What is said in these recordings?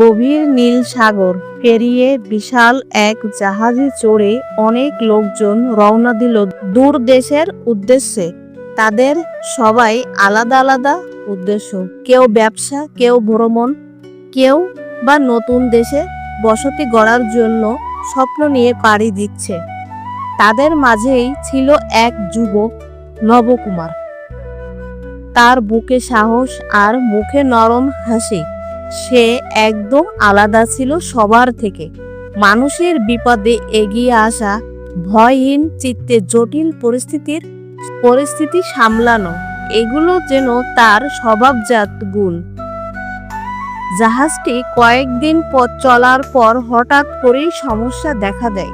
গভীর নীল সাগর পেরিয়ে বিশাল এক জাহাজে চড়ে অনেক লোকজন রওনা দিল দূর দেশের উদ্দেশ্যে। তাদের সবাই আলাদা আলাদা উদ্দেশ্য। কেউ ব্যবসা, কেউ ভ্রমণ, কেউ বা নতুন দেশে বসতি গড়ার জন্য স্বপ্ন নিয়ে পাড়ি দিচ্ছে। তাদের মাঝেই ছিল এক যুবক নবকুমার। তার বুকে সাহস আর মুখে নরম হাসি। সে একদম আলাদা ছিল সবার থেকে। মানুষের বিপদে এগিয়ে আসা ভয়হীন, চিত্তে জটিল পরিস্থিতির, পরিস্থিতি সামলানো, এগুলো যেন তার স্বভাবজাত গুণ। জাহাজটি কয়েকদিন পথ চলার পর হঠাৎ করেই সমস্যা দেখা দেয়।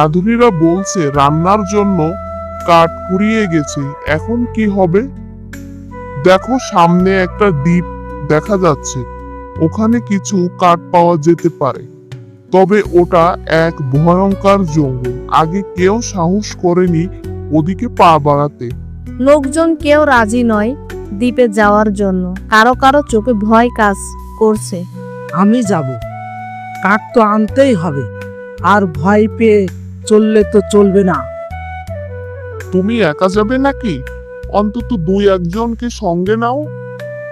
রাঁধুনিরা বলছে, রান্নার জন্য কাঠ কুড়িয়ে গেছে, এখন কি হবে? দেখো, সামনে একটা দ্বীপ দেখা যাচ্ছে। ওখানে কিছু কাঠ পাওয়া যেতে পারে। তবে ওটা এক ভয়ঙ্কর জঙ্গল। আগে কেউ সাহস করেনি ওদিকে পা বাড়াতে। লোকজন কেউ রাজি নয় দ্বীপে যাওয়ার জন্য। কারও কারও চোখে ভয় কাজ করছে। আমি যাব। কাঠ তো আনতেই হবে। আর ভয় পেয়ে চললে তো চলবে না। তুমি একা যাবে নাকি? অন্তত দুই একজনকে সঙ্গে নাও।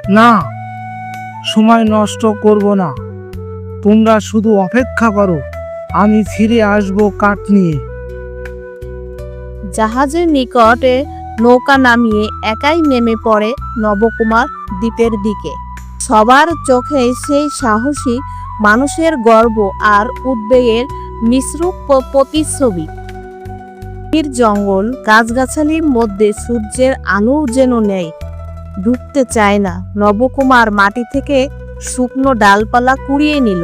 না সময় নষ্ট করব না। তোমরা শুধু অপেক্ষা করো, আমি ফিরে আসব কাঠ নিয়ে। জাহাজের নিকটে নৌকা নামিয়ে একাই নেমে পড়ে নবকুমার দ্বীপের দিকে। সবার চোখে সেই সাহসী মানুষের গর্ব আর উদ্বেগের মিশ্র প্রতিচ্ছবি। জঙ্গল, গাছগাছালির মধ্যে সূর্যের আলো যেন নেই ঢুকতে চায় না, নবকুমার মাটি থেকে শুকনো ডালপালা কুড়িয়ে নিল।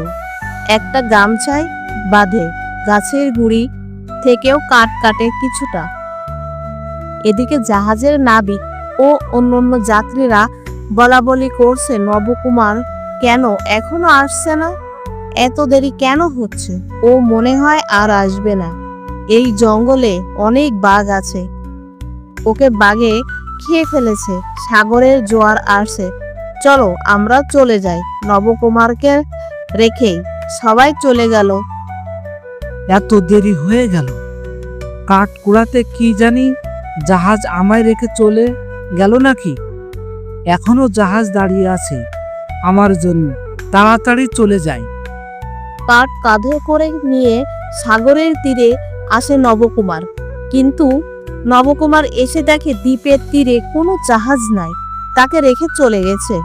একটা গামছায় বাঁধে, গাছের গুড়ি থেকেও কাট কাটে কিছুটা। এদিকে জাহাজের নাবিক ও অন্যান্য যাত্রীরা বলা বলি করছে, নবকুমার কেন এখনও আসছে না? এত দেরি কেন হচ্ছে? ও মনে হয় আর আসবে না। এই জঙ্গলে অনেক বাঘ আছে। ওকে বাঘে খেয়ে ফেলেছে সাগরের জোয়ার আসছে। চলো আমরা চলে যাই নবকুমারকে রেখেই। সবাই চলে গেল। এত দেরি হয়ে গেল। কাঠ কুড়াতে কি জানি জাহাজ আমায় রেখে চলে গেল নাকি? এখনও জাহাজ দাঁড়িয়ে আছে আমার জন্য। তাড়াতাড়ি চলে যাই। কাঠ কাঁধে করে নিয়ে সাগরের তীরে আসে নবকুমার। কিন্তু নবকুমার এসে দেখে দ্বীপের তীরে কোনো জাহাজ নাই তাকে রেখে চলে গেছে।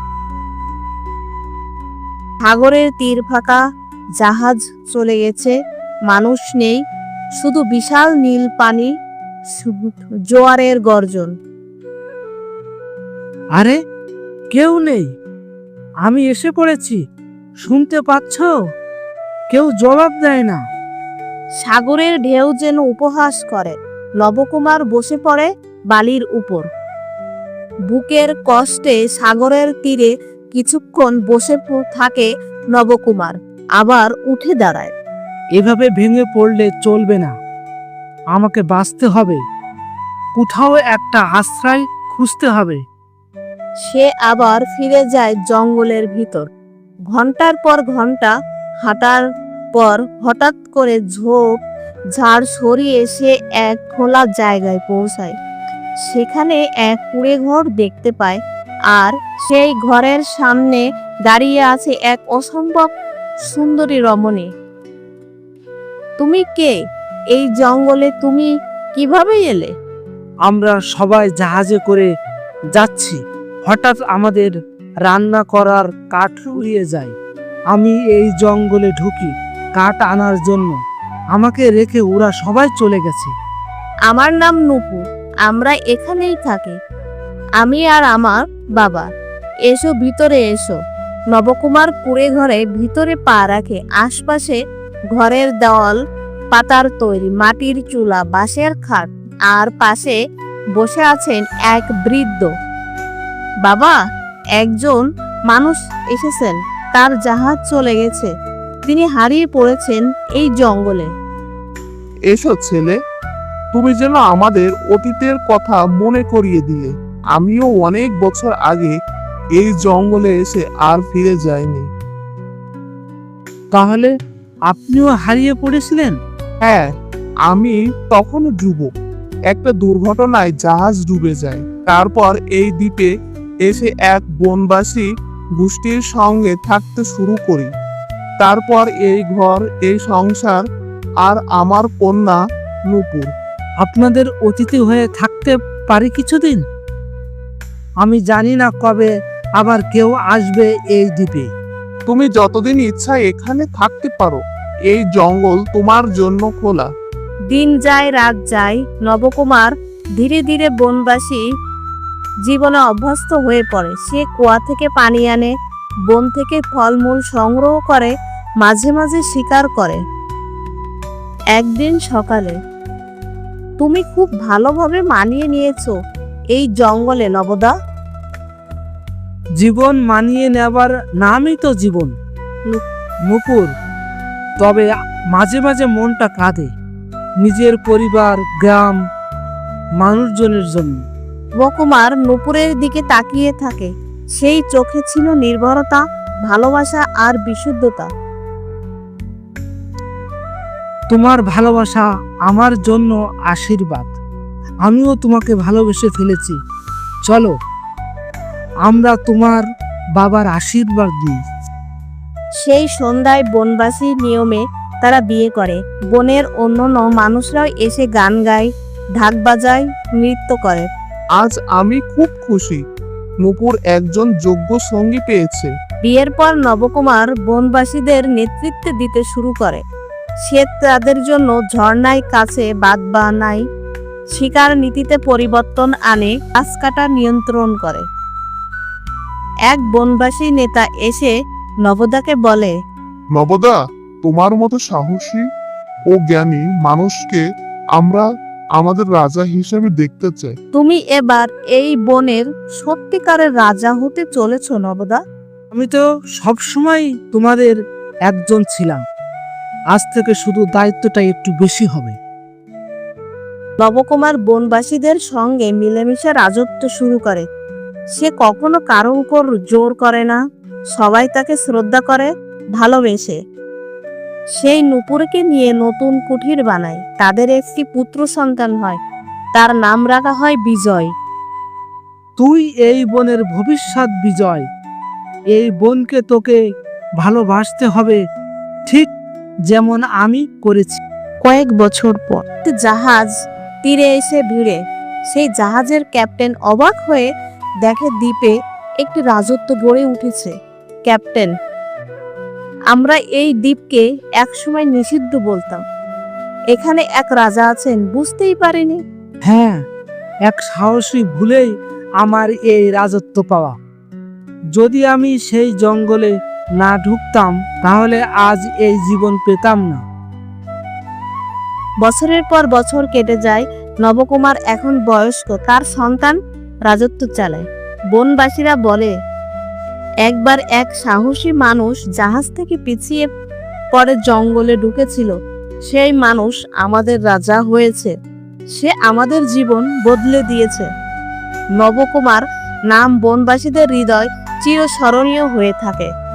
সাগরের তীর ফাঁকা জাহাজ চলে গেছে মানুষ নেই শুধু বিশাল নীল পানি জোয়ারের গর্জন। আরে কেউ নেই আমি এসে পড়েছি শুনতে পাচ্ছ? কেউ জবাব দেয় না। সাগরের ঢেউ যেন উপহাস করে। নবকুমার বসে পড়ে বালির উপর। বুকের কষ্টে সাগরের তীরে কিছুক্ষণ বসে থাকে নবকুমার আবার উঠে দাঁড়ায়। এভাবে ভেঙে পড়লে চলবে না। আমাকে বাঁচতে হবে। কোথাও একটা আশ্রয় খুঁজতে হবে। সে আবার ফিরে যায় জঙ্গলের ভিতর। ঘণ্টার পর ঘণ্টা হাঁটার পর হঠাৎ করে ঝোপ ঝাড় সরিয়ে সে এক খোলা জায়গায় পৌঁছায়। সেখানে এক কুড়ে ঘর দেখতে পায় আর সেই ঘরের সামনে দাঁড়িয়ে আছে এক অসম্ভব সুন্দরী রমণী। তুমি কে? এই জঙ্গলে তুমি কীভাবে এলে? আমরা সবাই জাহাজে করে যাচ্ছি। হঠাৎ আমাদের রান্না করার কাঠ উড়িয়ে যায়। আমি এই জঙ্গলে ঢুকি কাঠ আনার জন্য। আমাকে রেখে ওরা সবাই চলে গেছে। আমার নাম নুপু, আমরা এখানেই থাকি। আমি আর আমার বাবা, এসো ভিতরে এসো। নবকুমার কুড়ে ঘরে ভিতরে পা রাখে, আশপাশে ঘরের দেওয়াল, পাতার তৈরি, মাটির চুলা, বাঁশের খাট, আর পাশে বসে আছেন এক বৃদ্ধ। বাবা, একজন মানুষ এসেছেন, তার জাহাজ চলে গেছে। তিনি হারিয়ে পড়েছেন এই জঙ্গলে। এসো ছেলে তুমি যেন আমাদের অতীতের কথা মনে করিয়ে দিলে। আমিও অনেক বছর আগে এই জঙ্গলে এসে আর ফিরে যাইনি। তাহলে আপনিও হারিয়ে পড়েছিলেন? হ্যাঁ আমি তখনও যুবক একটা দুর্ঘটনায় জাহাজ ডুবে যায়। তারপর এই দ্বীপে এসে এক বনবাসী গোষ্ঠীর সঙ্গে থাকতে শুরু করি। তারপর এই ঘর এই সংসার আর আমার কন্যা নুপুর। আপনাদের অতিথি হয়ে থাকতে পারি কিছুদিন? আমি জানি না কবে আবার কেউ আসবে এই দ্বীপে। তুমি যতদিন ইচ্ছা এখানে থাকতে পারো। এই জঙ্গল তোমার জন্য খোলা। দিন যায় রাত যায় নবকুমার ধীরে ধীরে বনবাসী জীবনে অভ্যস্ত হয়ে পড়ে। সে কুয়া থেকে পানি আনে বন থেকে ফলমূল সংগ্রহ করে মাঝে মাঝে শিকার করে। একদিন সকালে তুমি খুব ভালোভাবে মানিয়ে নিয়েছো এই জঙ্গলে নবদা। জীবন মানিয়ে নেবার নামই তো জীবন। মুকুর তবে মাঝে মাঝে মনটা কাঁদে নিজের পরিবার গ্রাম মানুষজনের জন্য। বকুমার নুপুরের দিকে তাকিয়ে থাকে। সেই চোখে ছিল নির্ভরতা ভালোবাসা আর বিশুদ্ধতা। তোমার ভালোবাসা আমার জন্য আশীর্বাদ। আমিও তোমাকে ভালোবেসে ফেলেছি। চলো আমরা তোমার বাবার আশীর্বাদ দিই সেই সন্ধ্যায় বনবাসী নিয়মে তারা বিয়ে করে। বনের অন্যান্য মানুষরাও এসে গান গায় ঢাক বাজায় নৃত্য করে। আজ আমি খুব খুশি। নুপুর একজন যোগ্য সঙ্গী পেয়েছে। বিয়ের পর নবকুমার বনবাসীদের নেতৃত্ব দিতে শুরু করে। সে তাদের জন্য ঝর্ণায় কাছে বাদ বানায় শিকার নীতিতে পরিবর্তন আনে গাছ কাটা নিয়ন্ত্রণ করে। এক বনবাসী নেতা এসে নবদাকে বলে নবদা তোমার মতো সাহসী ও জ্ঞানী মানুষকে আমরা আমাদের রাজা হিসেবে দেখতে চাই। তুমি এবার এই বনের সত্যিকারের রাজা হতে চলেছ নবদা? আমি তো সবসময় তোমাদের একজন ছিলাম। আজ থেকে শুধু দায়িত্বটা একটু বেশি হবে। নবকুমার বনবাসীদের সঙ্গে মিলেমিশে রাজত্ব শুরু করে। সে কখনো কারও উপর জোর করে না সবাই তাকে শ্রদ্ধা করে ভালোবেসে। সেই নুপুরকে নিয়ে নতুন কুঠির বানায়। তাদের একটি পুত্র সন্তান হয় তার নাম রাখা হয় বিজয়। তুই এই বনের ভবিষ্যৎ বিজয়। এই বনকে তোকে ভালোবাসতে হবে ঠিক যেমন আমি করেছি কয়েক বছর পর। জাহাজ তীরে এসে ভিড়ে। সেই জাহাজের ক্যাপ্টেন অবাক হয়ে দেখে দ্বীপে একটি রাজত্ব গড়ে উঠেছে। ক্যাপ্টেন আমরা এই দ্বীপকে একসময় নিষিদ্ধ বলতাম। এখানে এক রাজা আছেন বুঝতেই পারিনি। হ্যাঁ এক সাহসী ভুলেই আমার এই রাজত্ব পাওয়া। যদি আমি সেই জঙ্গলে না ঢুকতাম, তাহলে আজ এই জীবন পেতাম না। বছরের পর বছর কেটে যায়, নবকুমার এখন বয়স্ক, তার সন্তান রাজত্ব চালায়। বনবাসীরা বলে, একবার এক সাহসী মানুষ জাহাজ থেকে পিছিয়ে পরে জঙ্গলে ঢুকেছিল, সেই মানুষ আমাদের রাজা হয়েছে। সে আমাদের জীবন বদলে দিয়েছে। নবকুমার নাম বনবাসীদের হৃদয় চিরস্মরণীয় হয়ে থাকে।